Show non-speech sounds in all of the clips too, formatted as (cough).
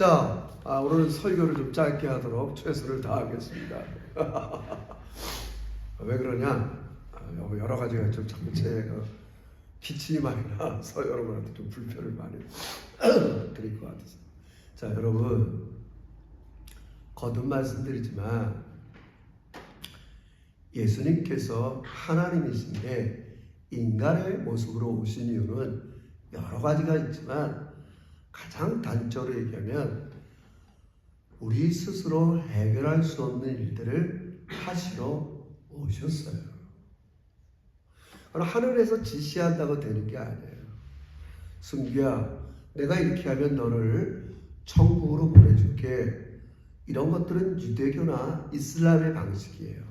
자, 아, 오늘 설교를 좀 짧게 하도록 최선을 다하겠습니다. (laughs) 왜 그러냐? 아, 여러 가지가 좀 제가 기침이 많이 나서 (laughs) 여러분한테 좀 불편을 많이 (clears throat) 드릴 것 같아서. 자, 여러분 거듭 말씀드리지만 예수님께서 하나님이신데 인간의 모습으로 오신 이유는 여러 가지가 있지만 가장 단적으로 얘기하면 우리 스스로 해결할 수 없는 일들을 하시러 오셨어요. 하늘에서 지시한다고 되는 게 아니에요. 승기야, 내가 이렇게 하면 너를 천국으로 보내줄게. 이런 것들은 유대교나 이슬람의 방식이에요.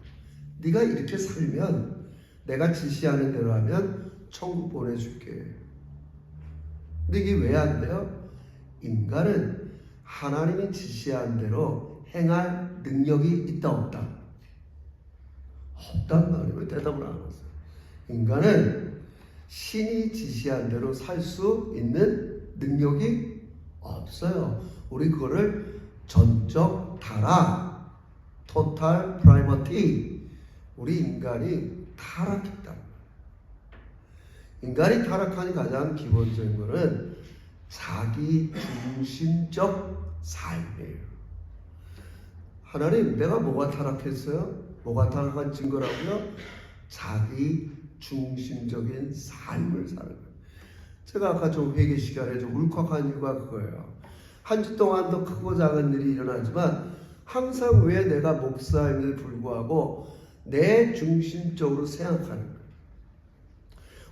네가 이렇게 살면 내가 지시하는 대로 하면 천국 보내줄게. 근데 이게 왜 안 돼요? 인간은 하나님이 지시한 대로 행할 능력이 있다 없다? 없단 말이에요. 왜 대답을 안 하세요? 인간은 신이 지시한 대로 살 수 있는 능력이 없어요. 우리 그거를 전적 타락, 토탈 프라이머티. 우리 인간이 타락했다. 인간이 타락하는 가장 기본적인 거는 자기 중심적 삶이에요. 하나님, 내가 뭐가 타락했어요? 뭐가 타락한 증거라고요? 자기 중심적인 삶을 사는 거예요. 제가 아까 좀 회개 시간에 좀 울컥한 이유가 그거예요. 한 주 동안도 크고 작은 일이 일어나지만 항상 왜 내가 목사임에도 불구하고 내 중심적으로 생각하는 거예요.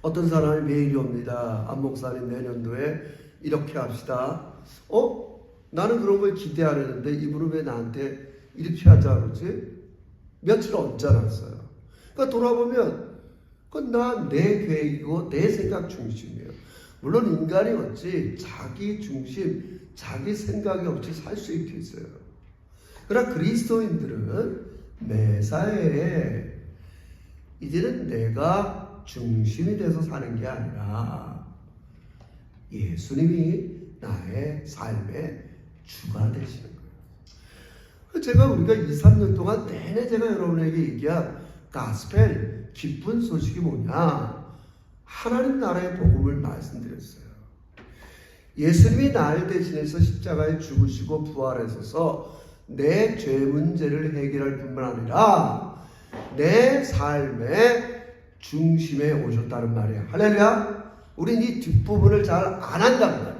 어떤 사람이 메일이 옵니다. 안 목사님 내년도에 이렇게 합시다. 어? 나는 그런 걸 기대 안 했는데 이분은 왜 나한테 이렇게 하자 그러지? 며칠 얹어놨어요. 그러니까 돌아보면 그건 나 내 계획이고 내 생각 중심이에요. 물론 인간이 어찌 자기 중심, 자기 생각이 없이 살 수 있겠어요. 그러나 그리스도인들은 매사에 이제는 내가 중심이 돼서 사는 게 아니라 예수님이 나의 삶의 주가 되시는 거예요. 제가 우리가 2, 3년 동안 내내 제가 여러분에게 얘기한 가스펠 기쁜 소식이 뭐냐? 하나님 나라의 복음을 말씀드렸어요. 예수님이 나를 대신해서 십자가에 죽으시고 부활하셔서 내 죄 문제를 해결할 뿐만 아니라 내 삶의 중심에 오셨다는 말이야. 할렐루야. 우린 이 뒷부분을 잘 안 한단 말이에요.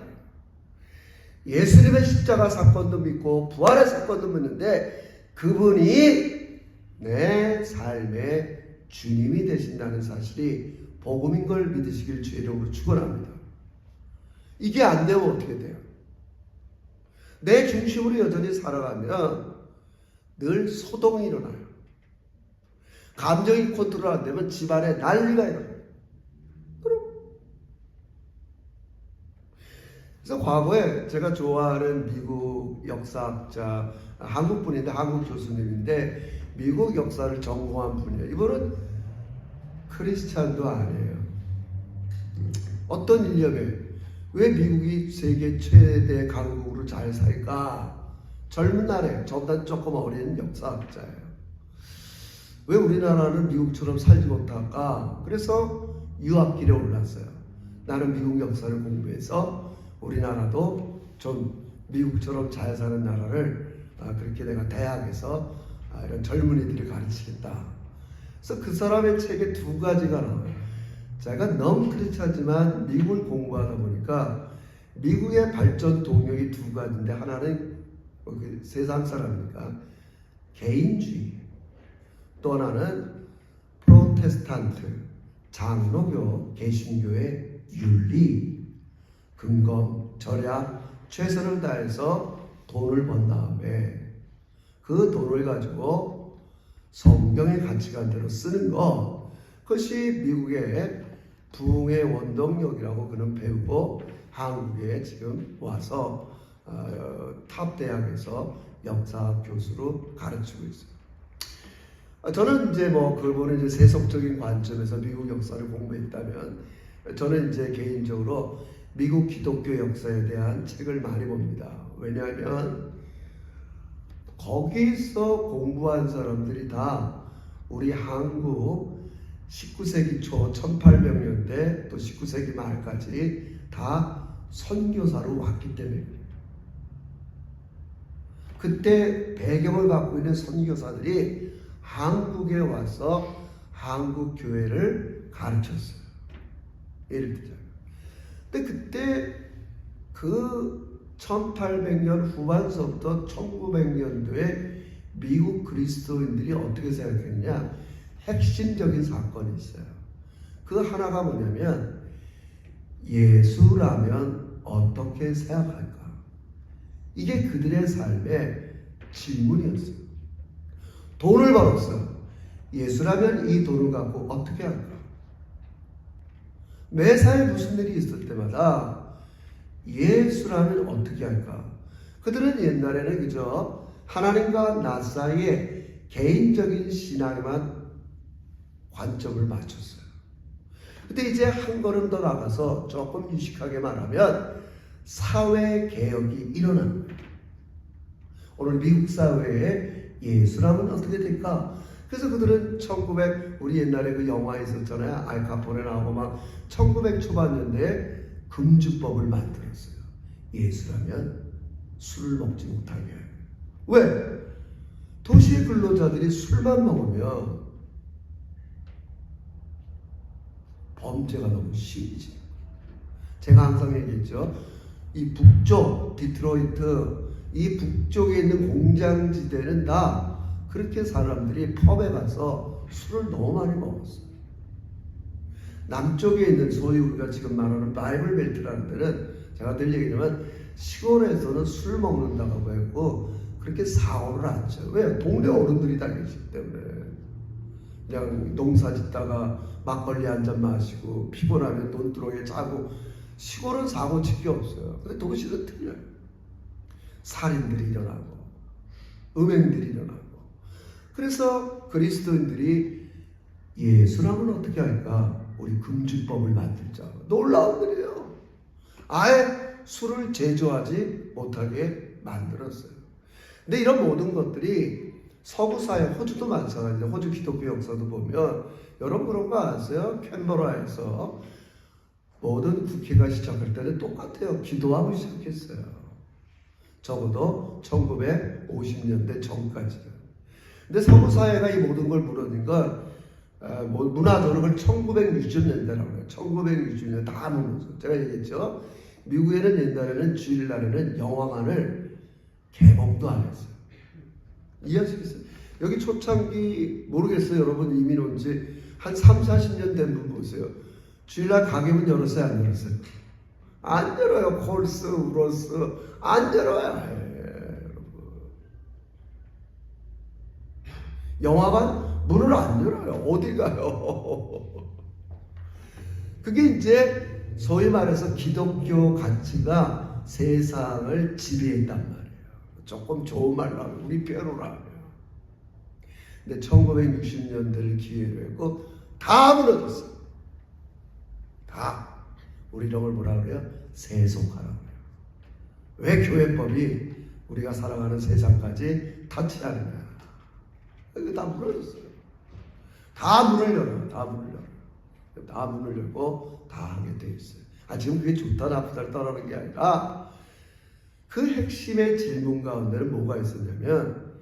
예수님의 십자가 사건도 믿고 부활의 사건도 믿는데 그분이 내 삶의 주님이 되신다는 사실이 복음인 걸 믿으시길 이름으로 축원합니다. 이게 안 되면 어떻게 돼요? 내 중심으로 여전히 살아가면 늘 소동이 일어나요. 감정이 컨트롤 안 되면 집안에 난리가 일어나요. 그럼. 그래서 과거에 제가 좋아하는 미국 역사학자, 한국 분인데 한국 교수님인데 미국 역사를 전공한 분이에요. 이분은 크리스찬도 아니에요. 어떤 일념에 왜 미국이 세계 최대 강국으로 잘 살까? 젊은 날에 저보다 조금 어린 역사학자예요. 왜 우리나라는 미국처럼 살지 못할까? 그래서 유학길에 올랐어요. 나는 미국 역사를 공부해서 우리나라도 좀 미국처럼 잘 사는 나라를 아, 그렇게 내가 대학에서 아, 이런 젊은이들이 가르치겠다. 그래서 그 사람의 책에 두 가지가 나와요. 제가 너무 크리스찬지만 미국을 공부하다 보니까 미국의 발전 동력이 두 가지인데 하나는 그 세상 사람이니까 개인주의, 또 하나는 프로테스탄트, 장로교, 개신교의 윤리, 금검, 절약, 최선을 다해서 돈을 번 다음에 그 돈을 가지고 성경의 가치관대로 쓰는 것 그것이 미국의 부흥의 원동력이라고 그는 배우고 한국에 지금 와서 어, 탑 대학에서 역사 교수로 가르치고 있어요. 아, 저는 이제 뭐 그분은 이제 세속적인 관점에서 미국 역사를 공부했다면 저는 이제 개인적으로 미국 기독교 역사에 대한 책을 많이 봅니다. 왜냐하면 거기서 공부한 사람들이 다 우리 한국 19세기 초 1800년대 또 19세기 말까지 다 선교사로 왔기 때문입니다. 그때 배경을 갖고 있는 선교사들이 한국에 와서 한국 교회를 가르쳤어요. 예를 들자면. 근데 그때 그 1800년 후반서부터 1900년도에 미국 그리스도인들이 어떻게 생각했냐? 핵심적인 사건이 있어요. 그 하나가 뭐냐면 예수라면 어떻게 생각할까? 이게 그들의 삶의 질문이었어요. 돈을 벌었어요. 예수라면 이 돈을 갖고 어떻게 할까? 매사에 무슨 일이 있을 때마다 예수라면 어떻게 할까? 그들은 옛날에는 그저 하나님과 나 사이에 개인적인 신앙에만 관점을 맞췄어요. 근데 이제 한 걸음 더 나가서 조금 유식하게 말하면 사회 개혁이 일어난 거예요. 오늘 미국 사회에 예수라면 어떻게 될까? 그래서 그들은 1900 우리 옛날에 그 영화 있었잖아요. 알카포네 나오고 막 1900 초반년대에 금주법을 만들었어요. 예수라면 술을 먹지 못하게 하고. 왜? 도시 근로자들이 술만 먹으면 범죄가 너무 심해지. 제가 항상 얘기했죠. 이 북쪽 디트로이트 이 북쪽에 있는 공장 지대는 다 그렇게 사람들이 펍에 가서 술을 너무 많이 먹었어요. 남쪽에 있는 소위 우리가 지금 말하는 바이블 벨트라는 데는 제가 늘 얘기하지만 시골에서는 술 먹는다고 했고 그렇게 안 쳐요. 왜? 동네 어른들이 다 계시기 때문에. 그냥 농사 짓다가 막걸리 한 잔 마시고 피곤하면 논두렁에 자고 시골은 사고 칠게 없어요. 근데 도시는 틀려요. 살인들이 일어나고 음행들이 일어나고 그래서 그리스도인들이 예수라면 어떻게 할까? 우리 금주법을 만들자. 놀라운 일이에요. 아예 술을 제조하지 못하게 만들었어요. 근데 이런 모든 것들이 서구 사회, 호주도 마찬가지죠. 호주 기독교 역사도 보면 여러분 그런 거 아세요? 캔버라에서 모든 국회가 시작할 때는 똑같아요. 기도하고 시작했어요. 적어도 1950년대 전까지. 근데 서구 사회가 이 모든 걸건 어, 뭐 그걸 1960년대라고 해요. 1960년 다 무너져. 제가 얘기했죠. 미국에는 옛날에는 주일날에는 영화관을 개봉도 안 했어요. 이해하시겠어요? 여기 초창기 모르겠어요. 여러분 이민 온 지 한 3, 40년 된 분 보세요. 주일날 가게 문 열었어요? 안 열었어요? 안 열어요. 콜스, 우로스 안 열어요. 예, 여러분. 영화관 문을 안 열어요. 어디 가요? (laughs) 그게 이제 소위 말해서 기독교 가치가 세상을 지배했단 말이에요. 조금 좋은 말로 하면 우리 뼈로라. 근데 1960년대를 기회로 했고 다 무너졌어요. 다 우리 이런 걸 뭐라 그래요? 세속화라고 해요. 왜 교회법이 우리가 살아가는 세상까지 타치하느냐? 이거 다 무너졌어요. 다 문을 열어요. 다 문을 열어요. 다 문을 열고 다 하게 돼 있어요. 아 지금 그게 좋다 나쁘다를 떠나는 게 아니라 그 핵심의 질문 가운데는 뭐가 있었냐면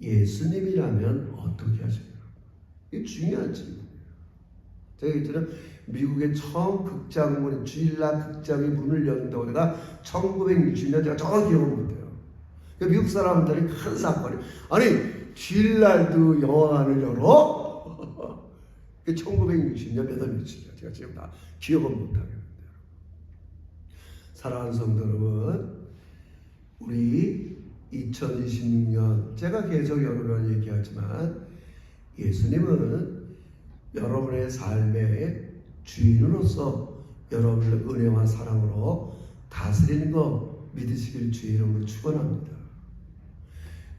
예수님이라면 어떻게 하실까? 이게 중요한 질문이에요. 제가 얘기했잖아요. 미국의 처음 극장문, 주일날 극장이 문을 열는다고 내가 1960년 제가 정확히 기억을 못해요. 그러니까 미국 사람들이 큰 사건이 아니 주일날도 영화관을 열어? 그 1960년 몇월 며칠이야. 제가 지금 다 기억을 못하겠는데. 사랑하는 성도 여러분, 우리 2026년 제가 계속 여러분을 얘기하지만 예수님은 여러분의 삶의 주인으로서 여러분을 은혜와 사랑으로 다스리는 거 믿으시길 주의 이름으로 축원합니다.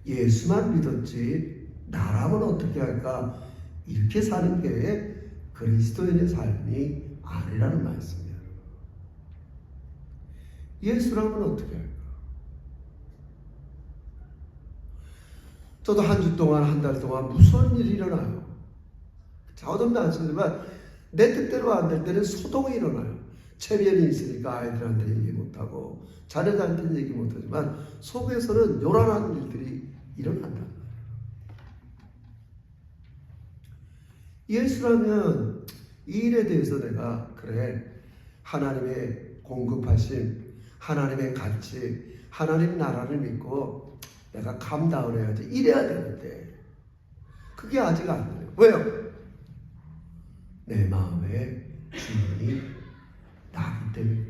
예수만 믿었지 나라면 어떻게 할까 이렇게 사는 게 그리스도인의 삶이 아니라는 말씀이에요. 예수라면 어떻게 할까? 저도 한 주 동안, 한 달 동안 무서운 일이 일어나요. 안 쓰지만 내 뜻대로 안 될 때는 소동이 일어나요. 체면이 있으니까 아이들한테 얘기 못하고 자녀들한테는 얘기 못하지만 속에서는 요란한 일들이 일어난다. 예수라면 이 일에 대해서 내가 그래 하나님의 공급하심, 하나님의 가치, 하나님 나라를 믿고 내가 감당을 해야지 이래야 되는데 그게 아직 안 돼요. 왜요? 내 마음의 주인이 그래요.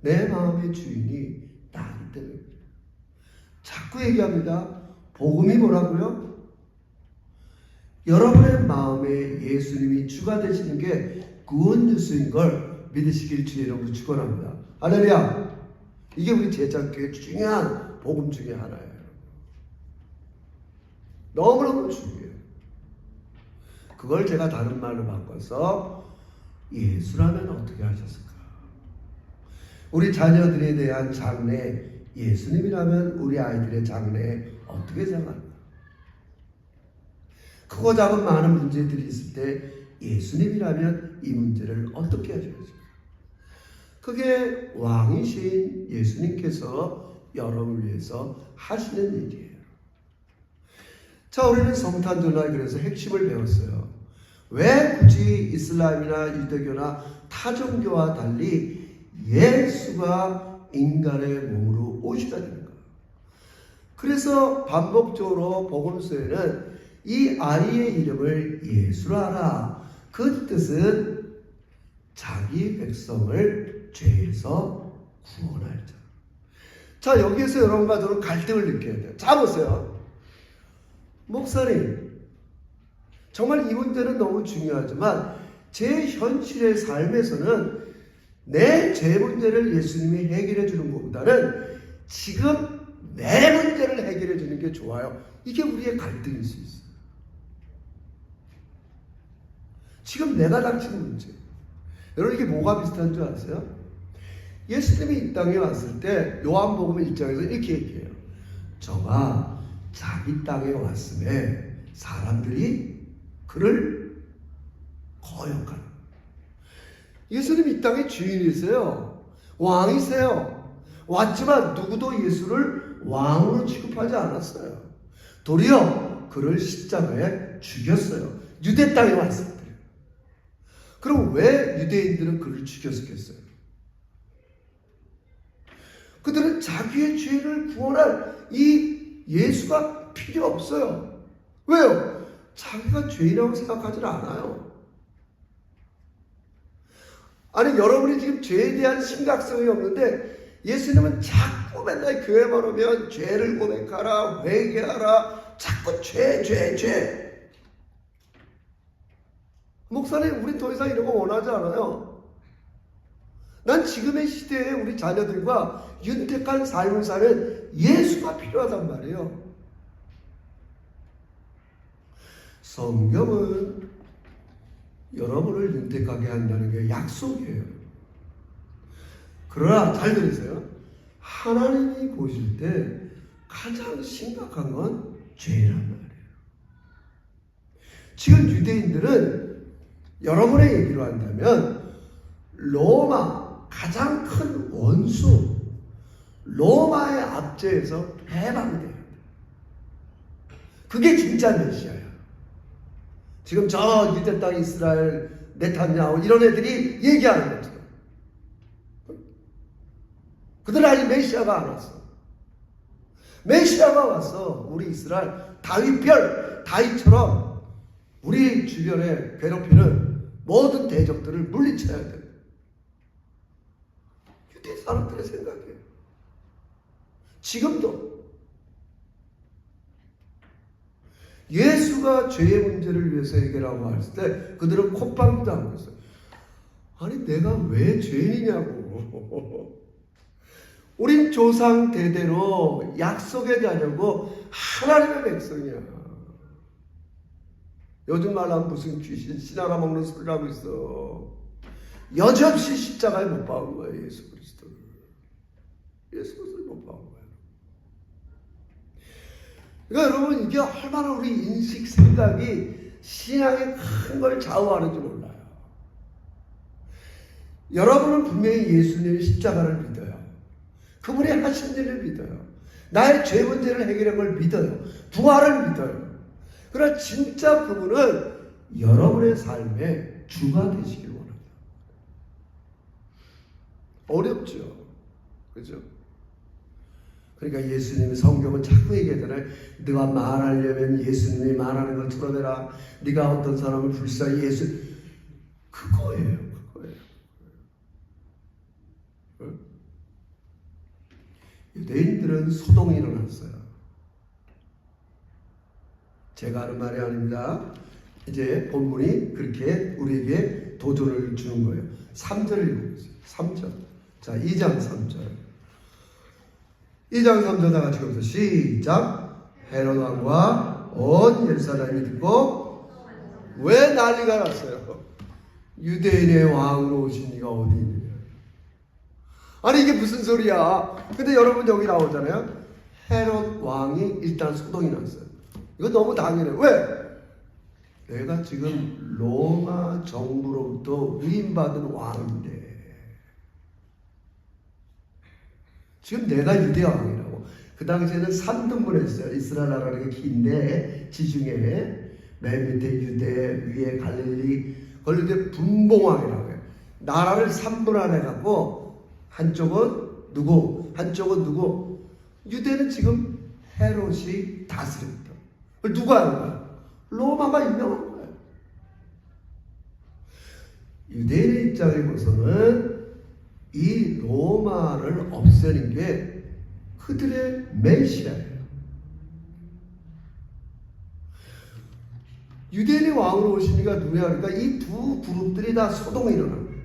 내 마음의 주인이 때문에 그래요. 자꾸 얘기합니다. 복음이 뭐라고요? 여러분의 마음에 예수님이 주가 되시는 게 구원 뉴스인 걸 믿으시길 주의 이름으로 축원합니다. 할렐루야. 이게 우리 제자교회 중요한 복음 중에 하나예요. 너무너무 중요해요. 그걸 제가 다른 말로 바꿔서 예수라면 어떻게 하셨을까? 우리 자녀들에 대한 장래, 예수님이라면 우리 아이들의 장래 어떻게 생각할까? 크고 작은 많은 문제들이 있을 때 예수님이라면 이 문제를 어떻게 하셔야죠? 그게 왕이신 예수님께서 여러분을 위해서 하시는 일이에요. 자, 우리는 성탄절날 그래서 핵심을 배웠어요. 왜 굳이 이슬람이나 유대교나 타종교와 달리 예수가 인간의 몸으로 오시다 되는가? 그래서 반복적으로 복음서에는 이 아이의 이름을 예수라 하라. 그 뜻은 자기 백성을 죄에서 구원할 자. 자, 여기에서 여러분과 저는 갈등을 느껴야 돼요. 자, 보세요. 목사님, 정말 이 문제는 너무 중요하지만 제 현실의 삶에서는 내 죄 문제를 예수님이 해결해 주는 것보다는 지금 내 문제를 해결해 주는 게 좋아요. 이게 우리의 갈등일 수 있어요. 지금 내가 닥치는 문제. 여러분 이게 뭐가 비슷한 줄 아세요? 예수님이 이 땅에 왔을 때 요한복음 1장에서 이렇게 얘기해요. 저가 자기 땅에 왔음에 사람들이 그를 거역하는 예수님 이 땅의 주인이세요. 왕이세요. 왔지만 누구도 예수를 왕으로 취급하지 않았어요. 도리어 그를 십자가에 죽였어요. 유대 땅에 때. 그럼 왜 유대인들은 그를 죽였겠어요? 그들은 자기의 죄를 구원할 이 예수가 필요 없어요. 왜요? 자기가 죄인이라고 생각하지 않아요. 아니, 여러분이 지금 죄에 대한 심각성이 없는데 예수님은 자꾸 맨날 교회만 오면 죄를 고백하라, 회개하라, 자꾸 죄, 죄, 죄. 목사님, 우리 더 이상 이런 거 원하지 않아요. 난 지금의 시대에 우리 자녀들과 윤택한 삶을 사는 예수가 필요하단 말이에요. 성경은 여러분을 윤택하게 한다는 게 약속이에요. 그러나 잘 들으세요. 하나님이 보실 때 가장 심각한 건 죄란 말이에요. 지금 유대인들은 여러분의 얘기로 한다면 로마 가장 큰 원수 로마의 압제에서 해방돼야 돼. 그게 진짜 메시아야. 지금 저 유대 땅 이스라엘 네타냐후 이런 애들이 얘기하는 거죠. 그들 아직 메시아가 안 왔어. 메시아가 왔어. 우리 이스라엘 다윗별 다윗처럼 우리 주변에 괴롭히는 모든 대적들을 물리쳐야 돼. 유대 사람들의 생각이에요. 지금도 예수가 죄의 문제를 위해서 해결하고 했을 때 그들은 콧방귀도 안 했어요. 아니 내가 왜 죄인이냐고. (laughs) 우린 조상 대대로 약속의 자녀고 하나님의 백성이야. 요즘 말하면 무슨 귀신 신하나 먹는 소리를 하고 있어. 여지없이 십자가에 못 박은 거예요 예수 그리스도를. 예수 그리스도를 못 박은 거예요. 그러니까 여러분 이게 얼마나 우리 인식 생각이 신앙의 큰 걸 좌우하는지 몰라요. 여러분은 분명히 예수님의 십자가를 믿어요. 그분이 하신 일을 믿어요. 나의 죄 문제를 해결한 걸 믿어요. 부활을 믿어요. 그러나 진짜 그분은 여러분의 삶의 주가 되시길 원합니다. 어렵죠. 그죠? 그러니까 예수님이 성경은 자꾸 얘기하잖아요. 네가 말하려면 예수님이 말하는 걸 들어내라. 네가 어떤 사람을 불쌍히 예수 그거예요. 그거예요. 응? 유대인들은 소동이 일어났어요. 제가 하는 말이 아닙니다. 이제 본문이 그렇게 우리에게 도전을 주는 거예요. 3절을 읽어보세요. 3절. 자, 2장 3절. 2장 3절 다 같이 읽어보세요. 시작. 헤롯 왕과 온 예루살렘이 듣고 왜 난리가 났어요? 유대인의 왕으로 오신 이가 어디 있느냐? 아니 이게 무슨 소리야? 근데 여러분 여기 나오잖아요. 헤롯 왕이 일단 소동이 났어요. 이거 너무 당연해. 왜? 내가 지금 로마 정부로부터 위임받은 왕인데 지금 내가 유대 왕이라고. 그 당시에는 3등분 했어요. 이스라엘 나라는 게 긴데 지중해 맨 밑에 유대 위에 갈릴리 걸리대 분봉왕이라고 해요. 나라를 3분할 해갖고 한쪽은 누구 한쪽은 누구 유대는 지금 헤롯이 다스립니다. 그걸 누가 하는 거야? 로마가 임명한 거예요. 유대인의 입장에 보서는 이 로마를 없애는 게 그들의 메시아예요. 유대인의 왕으로 오시니까 누구야? 그러니까 이 두 그룹들이 다 소동이 일어난 거예요.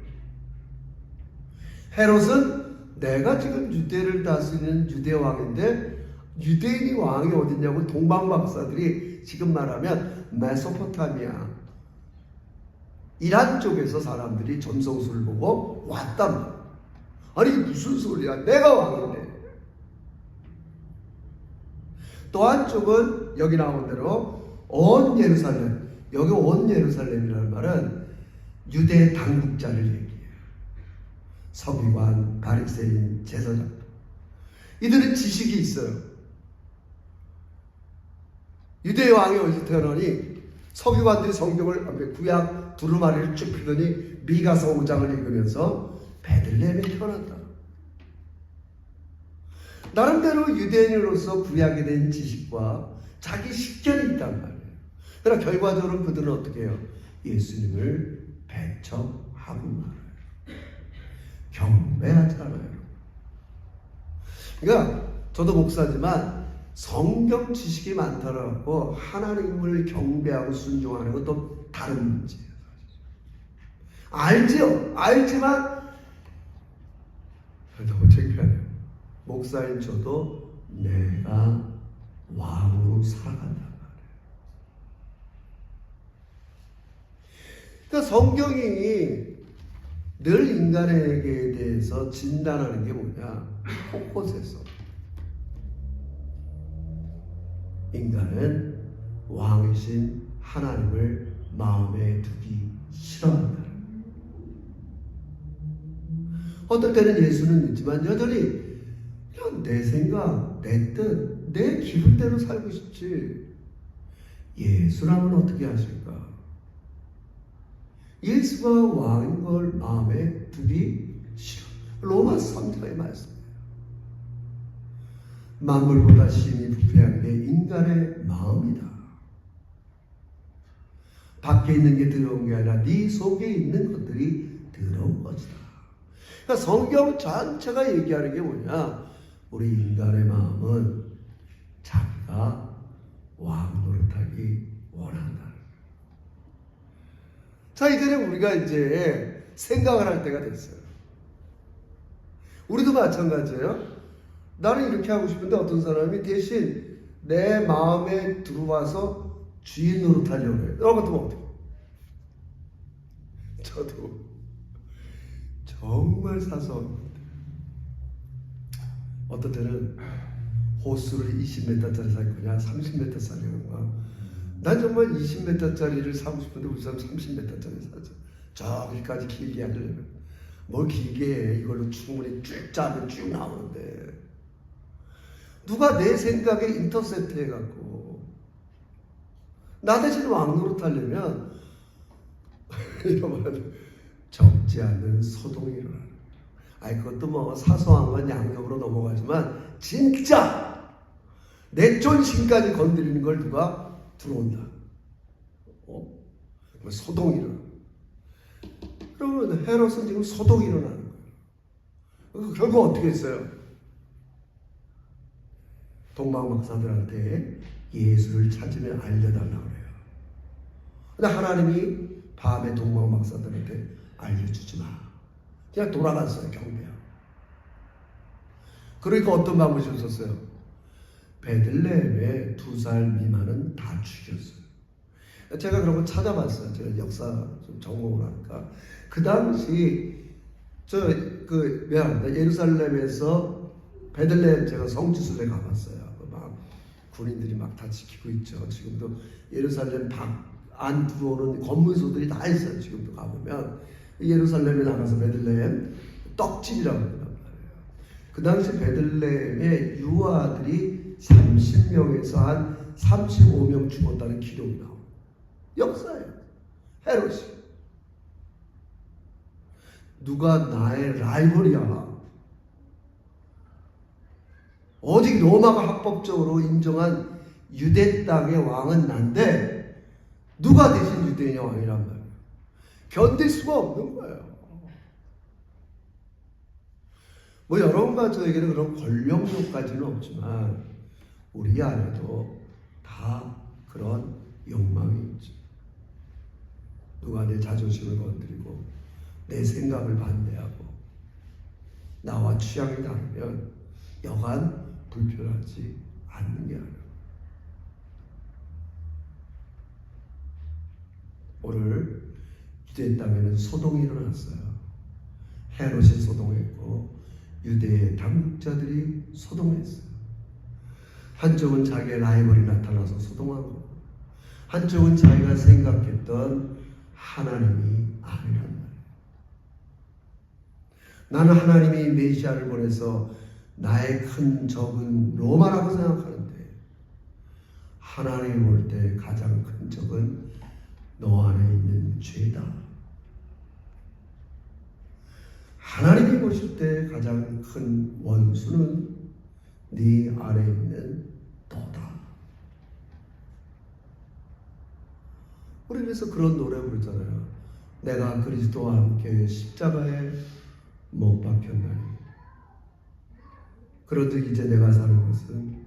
헤롯은 내가 지금 유대를 다스리는 유대 왕인데 유대인이 왕이 어딨냐고 동방 박사들이 지금 말하면 메소포타미아 이란 쪽에서 사람들이 점성술을 보고 왔단 말이야. 아니 무슨 소리야? 내가 왕인데. 또 한쪽은 여기 나온 대로 온 예루살렘. 여기 온 예루살렘이라는 말은 유대 당국자를 얘기해요. 서기관, 바리새인, 제사장. 이들은 지식이 있어요. 유대 왕이 어디서 태어나니 서기관들이 성경을 구약 두루마리를 쭉 펴더니 미가서 5장을 읽으면서 베들레헴에 태어났다. 나름대로 유대인으로서 구약에 대한 지식과 자기 식견이 있단 말이에요. 그러나 결과적으로 그들은 어떻게 해요? 예수님을 배척하고 말아요. 경배하지 않아요. 그러니까 저도 목사지만 성경 지식이 많다고 하나님을 경배하고 순종하는 건또 다른 문제예요. 알죠? 알지만 너무 창피하네요. 목사인 저도 내가 왕으로 살아간단 말이에요. 그러니까 성경이 늘 인간에게 대해서 진단하는 게 뭐냐? 곳곳에서 인간은 왕이신 하나님을 마음에 두기 싫어한다. 어떨 때는 예수는 믿지만 여전히 그냥 내 생각, 내 뜻, 내 기분대로 살고 싶지. 예수라면 어떻게 하실까? 예수가 왕인 걸 마음에 두기 싫어. 로마 3장의 말씀이에요. 만물보다 심히 부패한 게 인간의 마음이다. 밖에 있는 게 더러운 게 아니라 네 속에 있는 것들이 더러운 것이다. 그러니까 성경 전체가 얘기하는 게 뭐냐? 우리 인간의 마음은 자기가 왕 노릇하기 원한다. 자, 이제는 우리가 이제 생각을 할 때가 됐어요. 우리도 마찬가지예요. 나는 이렇게 하고 싶은데 어떤 사람이 대신 내 마음에 들어와서 주인 노릇하려고 해요. 여러분 같으면 어떻게? 저도 정말 건데 어떤 때는 호수를 20m짜리 살 거냐 30m짜리 살 거냐. 난 정말 20m짜리를 사고 싶은데 우리 사람 30m짜리 사죠 저기까지 길게 하려면. 뭘 길게 해? 이걸로 충분히 쭉 짜면 쭉 나오는데. 누가 내 생각에 인터셉트 해갖고 나 대신 왕노릇 하려면 (laughs) 이러면 적지 않은 소동이 일어나는. 아니 그것도 뭐 사소한 건 양념으로 넘어가지만 진짜 내 존심까지 건드리는 걸 누가 들어온다. 어? 뭐 소동이 일어나. 그러면 헤롯은 지금 소동이 일어나는 거예요. 결국 어떻게 했어요? 동방 박사들한테 예수를 찾으면 알려달라고 그래요. 근데 하나님이 밤에 동방 박사들한테 알려주지 마. 그냥 돌아갔어요, 경배야. 그러니까 어떤 방법이 있었어요? 베들레헴에 두살 미만은 다 죽였어요. 제가 그런 거 찾아봤어요. 제가 역사 좀 전공을 하니까. 그 당시, 저, 그, 미안합니다. 예루살렘에서 베들레헴 제가 성지순례 가봤어요. 그막 군인들이 막 다 지키고 있죠. 지금도 예루살렘 밖안 들어오는 건물소들이 다 있어요. 지금도 가보면. 예루살렘에 나가서 베들레헴 떡집이라고 말이에요. 그 당시 베들레헴의 유아들이 30명에서 한 35명 죽었다는 기록이 나와요. 역사예요. 헤롯이. 누가 나의 라이벌이야. 오직 로마가 합법적으로 인정한 유대 땅의 왕은 난데 누가 대신 유대인의 왕이란 말이에요. 견딜 수가 없는 거예요. 뭐 여러분과 저에게는 그런 권력욕까지는 없지만 우리 안에도 다 그런 욕망이 있죠. 누가 내 자존심을 건드리고 내 생각을 반대하고 나와 취향이 다르면 여간 불편하지 않는 게 아니에요. 오늘 유대 땅에는 소동이 일어났어요. 헤롯이 소동했고 유대의 당국자들이 소동했어요. 한쪽은 자기의 라이벌이 나타나서 소동하고 한쪽은 자기가 생각했던 하나님이 아니란 말이에요. 나는 하나님이 메시아를 보내서 나의 큰 적은 로마라고 생각하는데 하나님 볼 때 가장 큰 적은 너 안에 있는 죄다. 하나님이 보실 때 가장 큰 원수는 네 안에 있는 너다. 우리 그래서 그런 노래 부르잖아요. 내가 그리스도와 함께 십자가에 못 박혔나니. 그런즉 이제 내가 사는 것은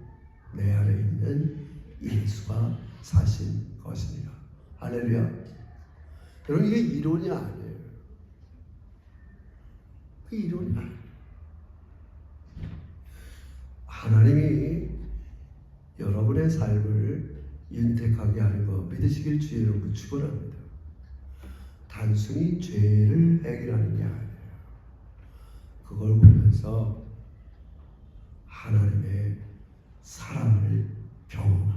내 안에 있는 예수가 사신 것이니라. 할렐루야. 여러분 이게 이론이 아니에요. 그 이론이. 하나님이 여러분의 삶을 윤택하게 하는 거 믿으시길 주의 이름으로 축원합니다. 단순히 죄를 해결하는 게 아니에요. 그걸 보면서 하나님의 사랑을 아,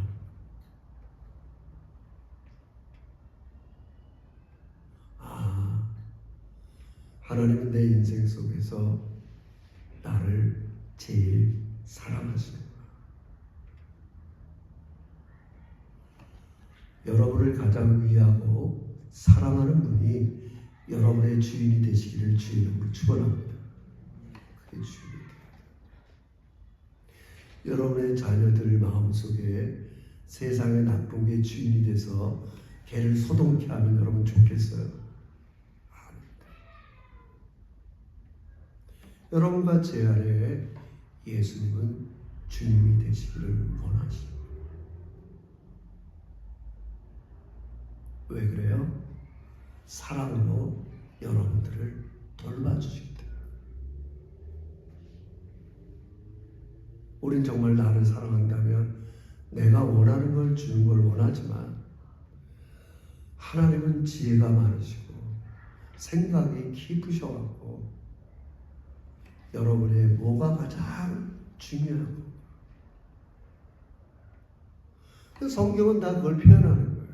하나님은 내 인생 속에서 나를 제일 사랑하시는구나. 여러분을 가장 위하고 사랑하는 분이 여러분의 주인이 되시기를 주의 이름으로 축원합니다. 그게 주인이 돼요. 여러분의 자녀들 마음속에 세상의 나쁜 게 주인이 돼서 걔를 소동케 하면 여러분 좋겠어요? 아닙니다. 여러분과 제 안에 예수님은 주님이 되시기를 원하십니다. 왜 그래요? 사랑으로 여러분들을 돌봐주시기 때문에. 우린 정말 나를 사랑한다면 내가 원하는 걸 주는 걸 원하지만 하나님은 지혜가 많으시고 생각이 깊으셔갖고 여러분의 뭐가 가장 중요하고. 그 성경은 다 그걸 표현하는 거예요.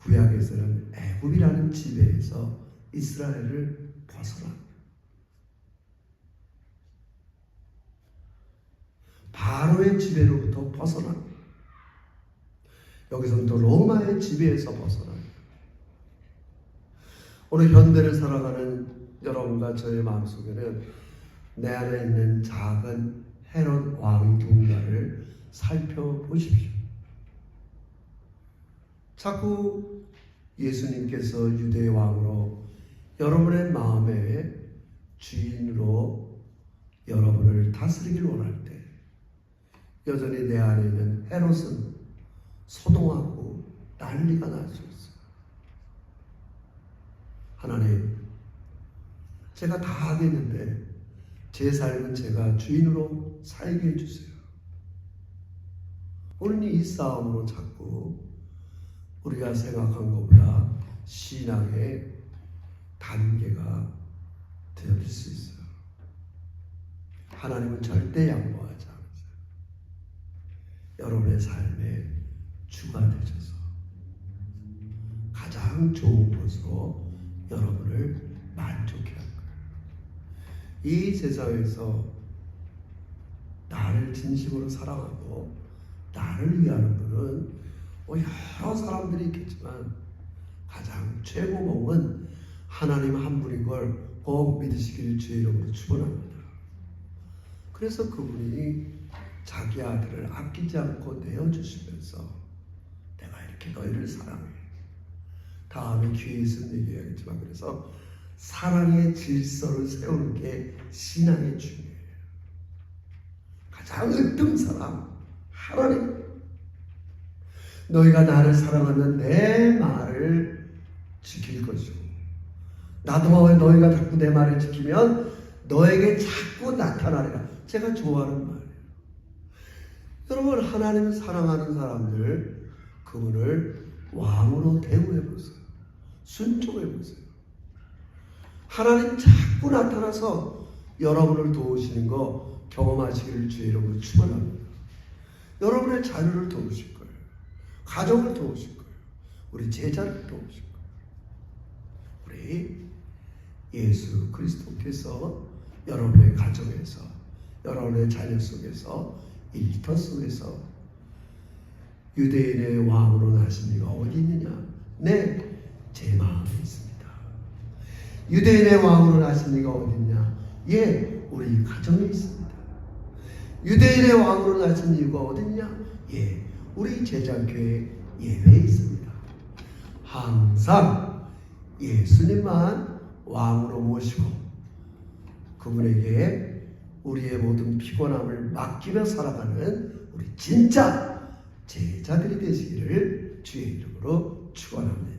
구약에서는 애굽이라는 지배에서 이스라엘을 벗어나 바로의 지배로부터 벗어나 여기서는 또 로마의 지배에서 벗어나 오늘 현대를 살아가는 여러분과 저의 마음속에는 내 안에 있는 작은 헤롯 왕 누군가를 살펴보십시오. 자꾸 예수님께서 유대의 왕으로 여러분의 마음의 주인으로 여러분을 다스리길 원할 때 여전히 내 안에 있는 헤롯은 소동하고 난리가 날 수 있어요. 하나님, 제가 다 하겠는데 제 삶은 제가 주인으로 살게 해주세요. 오늘 이 싸움으로 자꾸 우리가 생각한 것보다 신앙의 단계가 되어질 수 있어요. 하나님은 절대 양보하지 않으세요. 여러분의 삶의 주가 되셔서 가장 좋은 곳으로 여러분을 만족해 할 거예요. 이 세상에서 나를 진심으로 사랑하고 나를 위하는 분은 뭐 여러 사람들이 있겠지만 가장 최고봉은 하나님 한 분인 걸 꼭 믿으시기를 주의 이름으로 축원합니다. 그래서 그분이 자기 아들을 아끼지 않고 내어주시면서 내가 이렇게 너희를 사랑해. 다음에 기회 있으면 얘기하겠지만 그래서 사랑의 질서를 세우는 게 신앙의 중요해요. 가장 으뜸 사랑 하나님. 너희가 나를 사랑하면 내 말을 지킬 것이고 나도 너희가 자꾸 내 말을 지키면 너에게 자꾸 나타나리라. 제가 좋아하는 말이에요. 여러분 하나님을 사랑하는 사람들 그분을 왕으로 대우해 보세요. 순종해 보세요. 하나님 자꾸 나타나서 여러분을 도우시는 거 경험하시기를 주의 이름으로 축원합니다. 여러분의 자녀를 도우실 거예요. 가정을 도우실 거예요. 우리 제자를 도우실 거예요. 우리 예수 그리스도께서 여러분의 가정에서 여러분의 자녀 속에서 일터 속에서 유대인의 왕으로 나신 이가 어디 있느냐? 네, 제 마음에 있습니다. 유대인의 왕으로 나신 이가 어디 있냐? 예, 우리 가정에 있습니다. 유대인의 왕으로 나신 이유가 어딨냐? 예, 우리 제자교회 예배에 있습니다. 항상 예수님만 왕으로 모시고 그분에게 우리의 모든 피곤함을 맡기며 살아가는 우리 진짜 제자들이 되시기를 주의 이름으로 축원합니다.